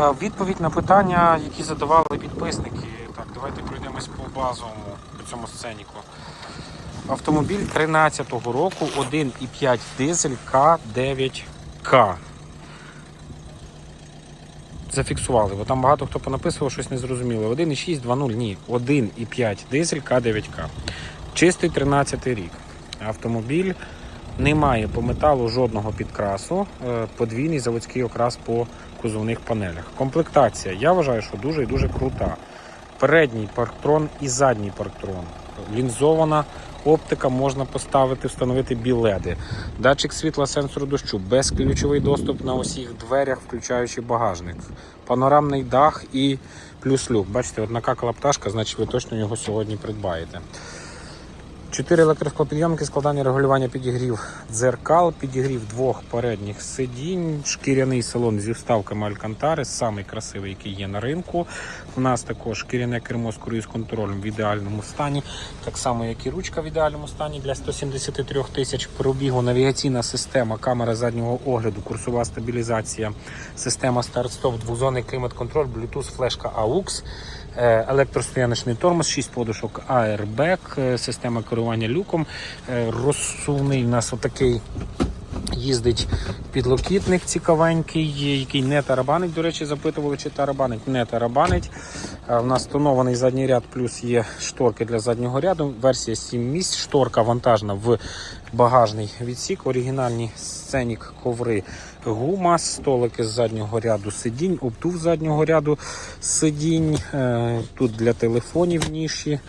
Е, Відповідь на питання, які задавали підписники. Так, давайте пройдемось по базовому по цьому сценіку. Автомобіль 13-го року 1,5 дизель К9К. Зафіксували, бо там багато хто понаписував щось незрозуміле. 1,6, 2,0, ні. 1,5 дизель К9К. Чистий 13 рік. Автомобіль не має по металу жодного підкрасу. Е, Подвійний заводський окрас по кузовних панелях. Комплектація, я вважаю, що дуже і дуже крута. Передній парктрон і задній парктрон. Лінзована оптика можна поставити, встановити біледи. Датчик світла сенсору дощу, безключовий доступ на усіх дверях, включаючи багажник. Панорамний дах і плюс люк. Бачите, от накакала значить ви точно його сьогодні придбаєте. Чотири електросклопідйомники, складання регулювання підігрів дзеркал, підігрів двох передніх сидінь, шкіряний салон зі вставками Алькантари, самий красивий, який є на ринку. У нас також шкіряне кермо з круїз контролем в ідеальному стані, так само як і ручка в ідеальному стані для 173 тисяч пробігу, навігаційна система, камера заднього огляду, курсова стабілізація, система старт-стоп, двозонний клімат-контроль, Bluetooth, флешка AUX. Е, Електростояночний тормоз, 6 подушок е, система керування люком. Е, Розсувний у нас отакий їздить підлокітник цікавенький, який не тарабанить. До речі, запитували, чи тарабанить. Не тарабанить. Е, У нас тонований задній ряд, плюс є шторки для заднього ряду. Версія 7 місць, шторка вантажна в багажний відсік, оригінальні сценік коври гума, столики з заднього ряду сидінь, обтув заднього ряду сидінь. Е, Тут для телефонів ніші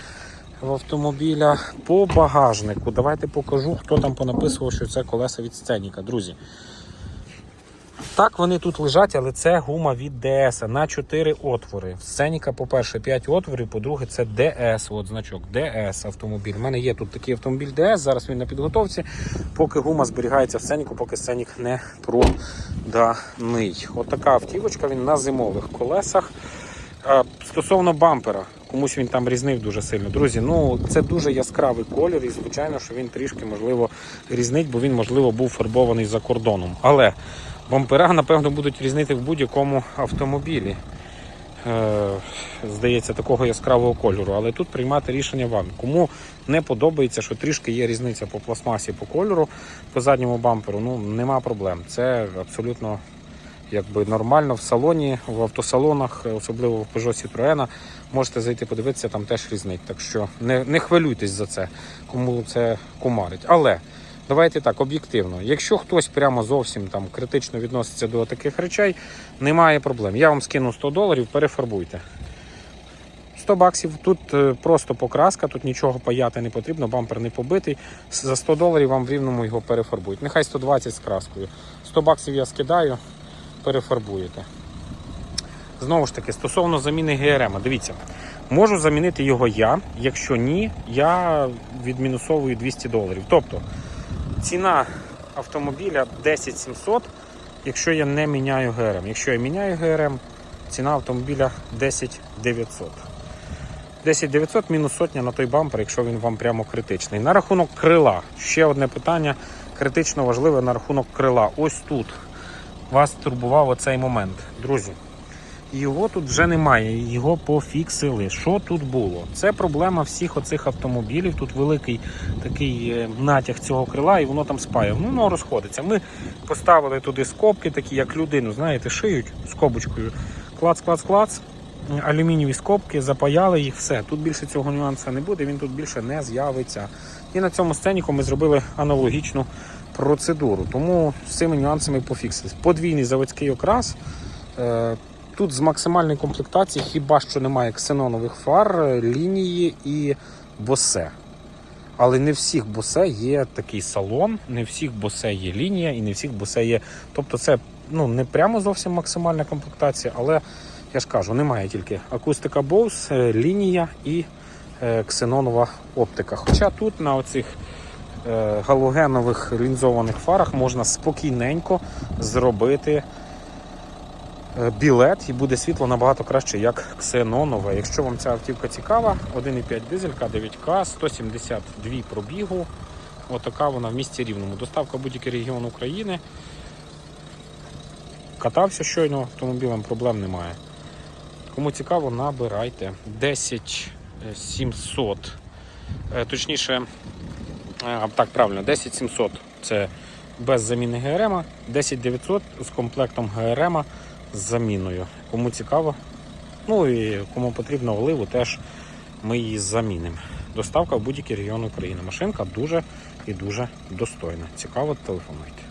в автомобіля. По багажнику. Давайте покажу, хто там понаписував, що це колеса від сценіка. Друзі. Так, вони тут лежать, але це гума від ДС на 4 отвори. В Сценіка, по-перше, 5 отворів, по-друге, це ДС. От значок ДС автомобіль. У мене є тут такий автомобіль ДС, зараз він на підготовці. Поки гума зберігається в сценіку, поки сценік не проданий. От автівочка, він на зимових колесах. Стосовно бампера, комусь він там різнив дуже сильно. Друзі, ну це дуже яскравий колір, і звичайно, що він трішки можливо різнить, бо він, можливо, був фарбований за кордоном. Але бампера, напевно, будуть різнити в будь-якому автомобілі. Е, здається, такого яскравого кольору. Але тут приймати рішення вам. Кому не подобається, що трішки є різниця по пластмасі, по кольору, по задньому бамперу, ну нема проблем. Це абсолютно якби нормально в салоні, в автосалонах, особливо в Peugeot Citroën, можете зайти подивитися, там теж різнить. Так що не, не хвилюйтесь за це, кому це кумарить. Але давайте так, об'єктивно. Якщо хтось прямо зовсім там критично відноситься до таких речей, немає проблем. Я вам скину 100 доларів, перефарбуйте. 100 баксів, тут е, просто покраска, тут нічого паяти не потрібно, бампер не побитий. За 100 доларів вам в рівному його перефарбують. Нехай 120 з краскою. 100 баксів я скидаю, перефарбуєте. Знову ж таки, стосовно заміни ГРМ, дивіться, можу замінити його я. Якщо ні, я відмінусовую 200 доларів. Тобто ціна автомобіля 10 700, якщо я не міняю ГРМ. Якщо я міняю ГРМ, ціна автомобіля 10 900. 10 900 мінус сотня на той бампер, якщо він вам прямо критичний. На рахунок крила. Ще одне питання критично важливе на рахунок крила. Ось тут вас турбував оцей момент. Друзі, його тут вже немає, його пофіксили. Що тут було? Це проблема всіх оцих автомобілів. Тут великий такий е, натяг цього крила, і воно там спає. Ну, воно розходиться. Ми поставили туди скобки, такі як людину, знаєте, шиють скобочкою. Клац, клац, клац. Алюмінієві скобки, запаяли їх, все. Тут більше цього нюансу не буде, він тут більше не з'явиться. І на цьому сценіку ми зробили аналогічну процедуру. Тому з цими нюансами пофіксились. Подвійний заводський окрас. Е, Тут з максимальної комплектації хіба що немає ксенонових фар, лінії і босе. Але не всіх босе є такий салон, не всіх босе є лінія і не всіх босе є. Тобто це ну, не прямо зовсім максимальна комплектація, але я ж кажу, немає тільки акустика Bose, е, лінія і е, ксенонова оптика. Хоча тут на оцих галогенових лінзованих фарах можна спокійненько зробити е, білет і буде світло набагато краще, як ксенонове. Якщо вам ця автівка цікава, 1,5 дизелька, 9К, 172 пробігу. Отака вона в місті Рівному. Доставка будь-який регіон України. катався щойно автомобілем, проблем немає. Кому цікаво, набирайте 10 700. Е, Точніше, е, так, правильно, 10700 це без заміни ГРМ, 10 900 з комплектом ГРМ з заміною. Кому цікаво, ну і кому потрібно оливу, теж ми її замінимо. Доставка в будь-який регіон України. Машинка дуже і дуже достойна. Цікаво, телефонуйте.